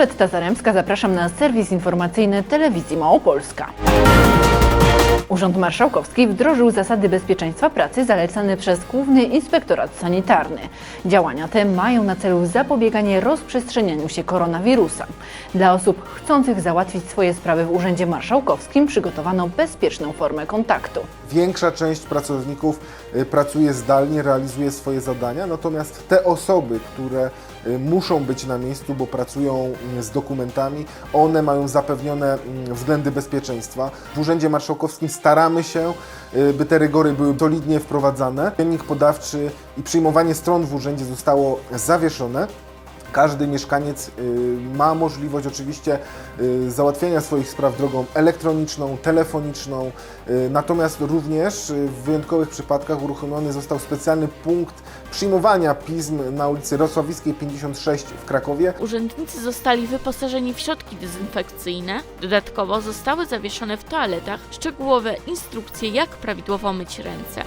Marta Zaremska, zapraszam na serwis informacyjny Telewizji Małopolska. Urząd Marszałkowski wdrożył zasady bezpieczeństwa pracy zalecane przez Główny Inspektorat Sanitarny. Działania te mają na celu zapobieganie rozprzestrzenianiu się koronawirusa. Dla osób chcących załatwić swoje sprawy w Urzędzie Marszałkowskim przygotowano bezpieczną formę kontaktu. Większa część pracowników y, pracuje zdalnie, realizuje swoje zadania, natomiast te osoby, które y, muszą być na miejscu, bo pracują mm, z dokumentami, one mają zapewnione mm, względy bezpieczeństwa. W Urzędzie Marszałkowskim staramy się, y, by te rygory były solidnie wprowadzane. Dziennik podawczy i przyjmowanie stron w urzędzie zostało zawieszone. Każdy mieszkaniec y, ma możliwość oczywiście y, załatwienia swoich spraw drogą elektroniczną, telefoniczną, y, natomiast również w wyjątkowych przypadkach uruchomiony został specjalny punkt przyjmowania pism na ulicy Rosławickiej 56 w Krakowie. Urzędnicy zostali wyposażeni w środki dezynfekcyjne. Dodatkowo zostały zawieszone w toaletach szczegółowe instrukcje, jak prawidłowo myć ręce.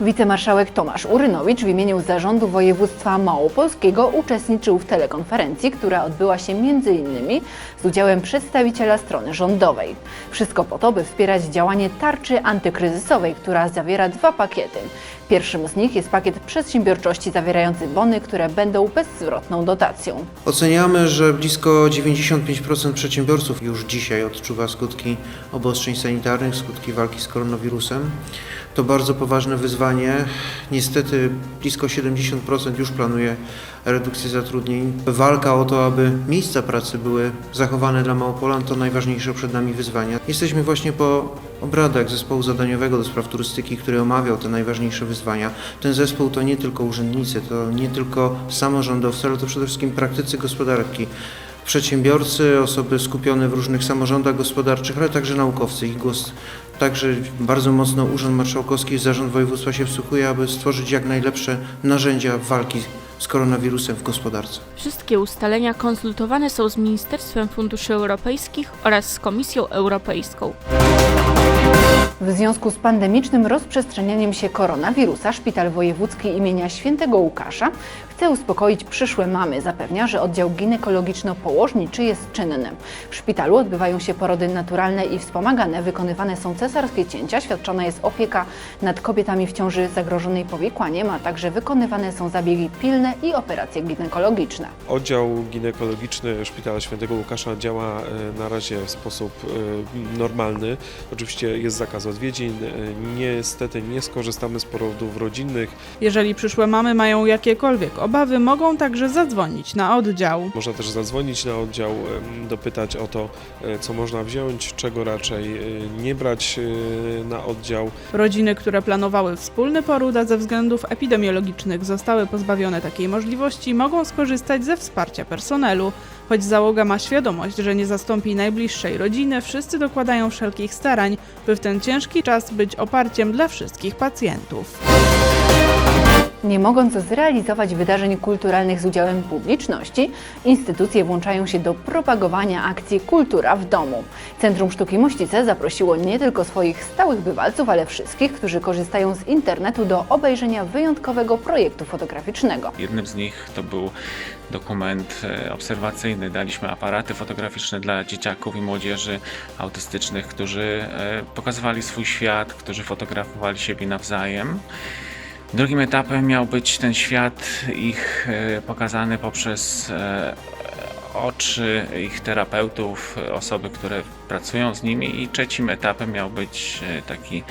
Wicemarszałek Tomasz Urynowicz w imieniu Zarządu Województwa Małopolskiego uczestniczył w telekonferencji, która odbyła się m.in. z udziałem przedstawiciela strony rządowej. Wszystko po to, by wspierać działanie tarczy antykryzysowej, która zawiera dwa pakiety. Pierwszym z nich jest pakiet przedsiębiorczości zawierający bony, które będą bezzwrotną dotacją. Oceniamy, że blisko 95% przedsiębiorców już dzisiaj odczuwa skutki obostrzeń sanitarnych, skutki walki z koronawirusem. To bardzo poważne wyzwanie. Niestety blisko 70% już planuje redukcję zatrudnień. Walka o to, aby miejsca pracy były zachowane dla Małopolan to najważniejsze przed nami wyzwania. Jesteśmy właśnie po obradach zespołu zadaniowego do spraw turystyki, który omawiał te najważniejsze wyzwania. Ten zespół to nie tylko urzędnicy, to nie tylko samorządowcy, ale to przede wszystkim praktycy gospodarki przedsiębiorcy, osoby skupione w różnych samorządach gospodarczych, ale także naukowcy. Ich głos także bardzo mocno Urząd Marszałkowski i Zarząd Województwa się wsłuchuje, aby stworzyć jak najlepsze narzędzia walki z koronawirusem w gospodarce. Wszystkie ustalenia konsultowane są z Ministerstwem Funduszy Europejskich oraz z Komisją Europejską. W związku z pandemicznym rozprzestrzenianiem się koronawirusa Szpital Wojewódzki imienia Świętego Łukasza chce uspokoić przyszłe mamy. Zapewnia, że oddział ginekologiczno-położniczy jest czynny. W szpitalu odbywają się porody naturalne i wspomagane. Wykonywane są cesarskie cięcia, świadczona jest opieka nad kobietami w ciąży zagrożonej powikłaniem, a także wykonywane są zabiegi pilne i operacje ginekologiczne. Oddział ginekologiczny Szpitala Świętego Łukasza działa e, na razie w sposób e, normalny. Oczywiście jest zakaz odwiedzin. E, Niestety nie skorzystamy z porodów rodzinnych. Jeżeli przyszłe mamy mają jakiekolwiek obawy, mogą także zadzwonić na oddział. Można też zadzwonić na oddział, dopytać o to, e, co można wziąć, czego raczej e, nie brać e, na oddział. Rodziny, które planowały wspólny poród, a ze względów epidemiologicznych zostały pozbawione takiej możliwości, mogą skorzystać ze wsparcia personelu. Choć załoga ma świadomość, że nie zastąpi najbliższej rodziny, wszyscy dokładają wszelkich starań, by w ten ciężki czas być oparciem dla wszystkich pacjentów. Nie mogąc zrealizować wydarzeń kulturalnych z udziałem publiczności, instytucje włączają się do propagowania akcji Kultura w domu. Centrum Sztuki Mościce zaprosiło nie tylko swoich stałych bywalców, ale wszystkich, którzy korzystają z internetu do obejrzenia wyjątkowego projektu fotograficznego. Jednym z nich to był dokument e, obserwacyjny. Daliśmy aparaty fotograficzne dla dzieciaków i młodzieży autystycznych, którzy e, pokazywali swój świat, którzy fotografowali siebie nawzajem. Drugim etapem miał być ten świat ich e, pokazany poprzez e, oczy ich terapeutów, osoby, które pracują z nimi. I trzecim etapem miał być e, taki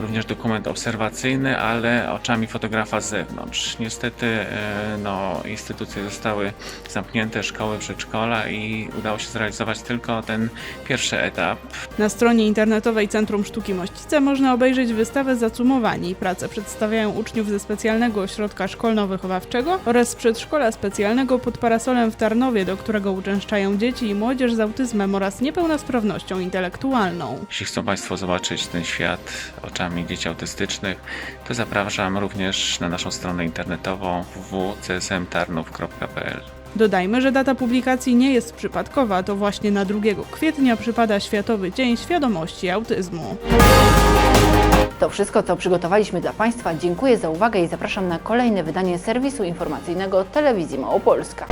również dokument obserwacyjny, ale oczami fotografa z zewnątrz. Niestety e, no, instytucje zostały zamknięte, szkoły, przedszkola i udało się zrealizować tylko ten pierwszy etap. Na stronie internetowej Centrum Sztuki Mościce można obejrzeć wystawę Zacumowani. Prace przedstawiają uczniów ze specjalnego ośrodka szkolno-wychowawczego oraz przedszkola specjalnego pod parasolem w Tarnowie, do którego uczęszczają dzieci i młodzież z autyzmem oraz niepełnosprawnością intelektualną. Jeśli chcą Państwo zobaczyć ten świat oczami dzieci autystycznych, to zapraszam również na naszą stronę internetową www.csmtarnów.pl. Dodajmy, że data publikacji nie jest przypadkowa, to właśnie na 2 kwietnia przypada Światowy Dzień Świadomości Autyzmu. To wszystko, co przygotowaliśmy dla Państwa. Dziękuję za uwagę i zapraszam na kolejne wydanie serwisu informacyjnego Telewizji Małopolska.